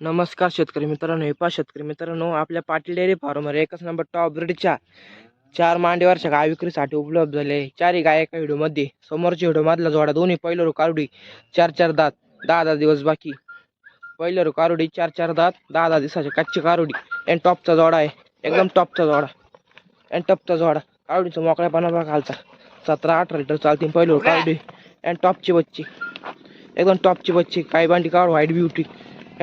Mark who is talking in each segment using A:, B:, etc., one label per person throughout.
A: नमस्कार शेतकरी मित्रांनो हे पा शेतकरी मित्रांनो आपल्या पाटील डेअरी फार्मवर एकच नंबर टॉप ब्रिडच्या चार मांडीवरच्या गाय विक्रीसाठी उपलब्ध झाले. चारही गाय एका व्हिडिओमध्ये. समोरच्या व्हिडिओमधला जोडा दोन्ही पहिलं कारुडी चार चार दात दहा दहा दिवस बाकी. पहिलं कारुडी चार चार दात दहा दहा दिवसाचे कच्ची कारुडी. अँड टॉपचा जोडा आहे. एकदम टॉपचा जोडा. अँड टॉपचा जोडा. कारुडीचा मोकळ्यापणा बघा खालचा. सतरा अठरा लिटर चालतील पहिलं कारुडी. अँड टॉपची बच्ची. एकदम टॉपची बच्ची. काय बांडी काढ व्हाईट ब्युटी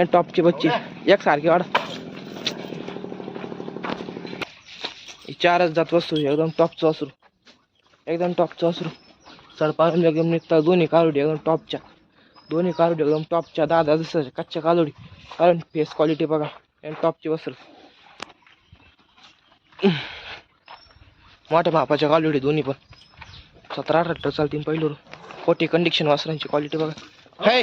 A: आणि टॉपची बच्ची. एक सारखी वाढ. ही चारच जात वस्तू एकदम टॉपचं वासरू. एकदम टॉपचं वासरू. सडपारून एकदम निघतात दोन्ही कालोडी एकदम टॉपच्या दोन्ही कालोडी एकदम टॉपच्या दादा जसं कच्च्या कालोडी कारण फेस क्वालिटी बघा. आणि टॉपची वस्त्र मोठ्या मापाच्या कालोडी दोन्ही पण. सतरा अठरा चालतील पहिलं कोटी कंडिक्शन वासरांची क्वालिटी बघा. हे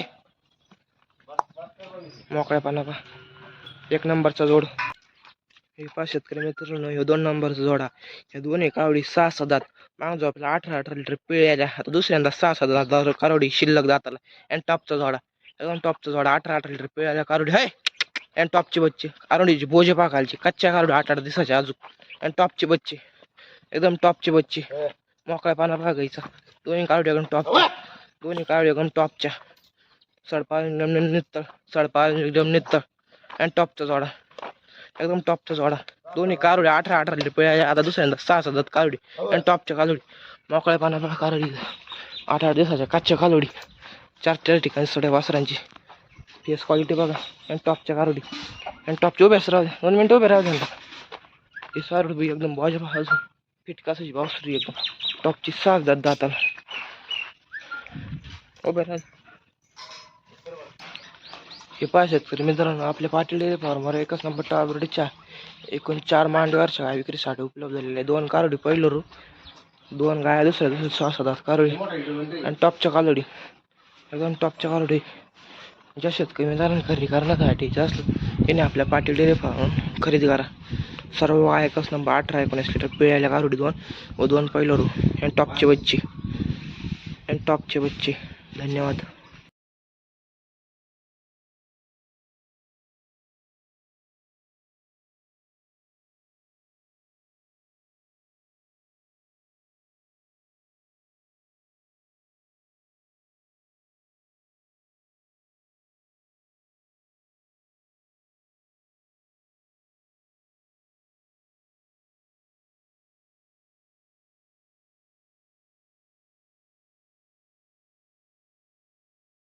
A: मोकळ्या पाना पा एक नंबरचा जोड. हे पाच शेतकरी मित्रांनो हे दोन नंबरचा जोडा. या दोन्ही कावडी सहा सदात मागजो आपल्याला अठरा अठरा लिटर पिळ्याल्या आता दुसऱ्यांदा सहा सहा दात कारोडी शिल्लक दाताला. आणि टॉपचा जोडा. एकदम टॉपचा जोडा अठरा अठरा लिटर पिळ्याल्या कारोडी हाय. आणि टॉपची बच्चे. कारोडीची बोजे पाखालची कच्च्या कारोडी आठ आठ दिवसाची अजून. आणि टॉपची बच्चे. एकदम टॉपची बच्चे. मोकळ्या पाना भागायचा दोन्ही कारोडी एकदम टॉपच्या दोन्ही कारोडी एकदम टॉपच्या सडपा एकदम नित्तळ सडपा एकदम नित्तळ आणि टॉपचा जोडा. एकदम टॉपचा जोडा. दोन्ही कारोडी, अठरा अठरा लिटर पिळ्या आता दुसऱ्यांदा, सहा सहा दात कारोडी आणि टॉपच्या कालोडी मोकळ्या पाना कारोडी. आठ आठ दिवसाच्या कच्च्या कालोडी चार चार ठिकाणी सड्या वासरांची. फेस क्वालिटी बघा. आणि टॉपच्या कारोडी. आणि टॉपचे उभे राहू द्या. दोन मिनटं उभे राहू द्या हे सारोड बी एकदम बाजू अजून. फिट कासाची बासरी एकदम टॉपची सात दात दाताला. उभे राहू द्या. हे पाय शेतकरी मित्रांनो आपल्या पाटील डेअरी फार्मवर एकच नंबर टाबरडीच्या एकूण चार मांडवारच्या गाय विक्रीसाठी उपलब्ध झालेले आहे दोन कारोडी पहिलं रू दोन गाया दुसऱ्या दुसऱ्या सहा सात कारोडी आणि टॉपच्या कालोडी. एकदम टॉपच्या कालोडी ज्या शेतकरी मित्रांना खरेदी करण्यासाठी जास्त त्याने आपल्या पाटील डेअरी फार्म खरेदी करा. सर्व गाय एकच नंबर अठरा एकोणीस लिटर पिळायला कारोडी दोन व दोन पहिलं रू आणि टॉपचे बच्चे. आणि टॉपचे बच्चे. धन्यवाद.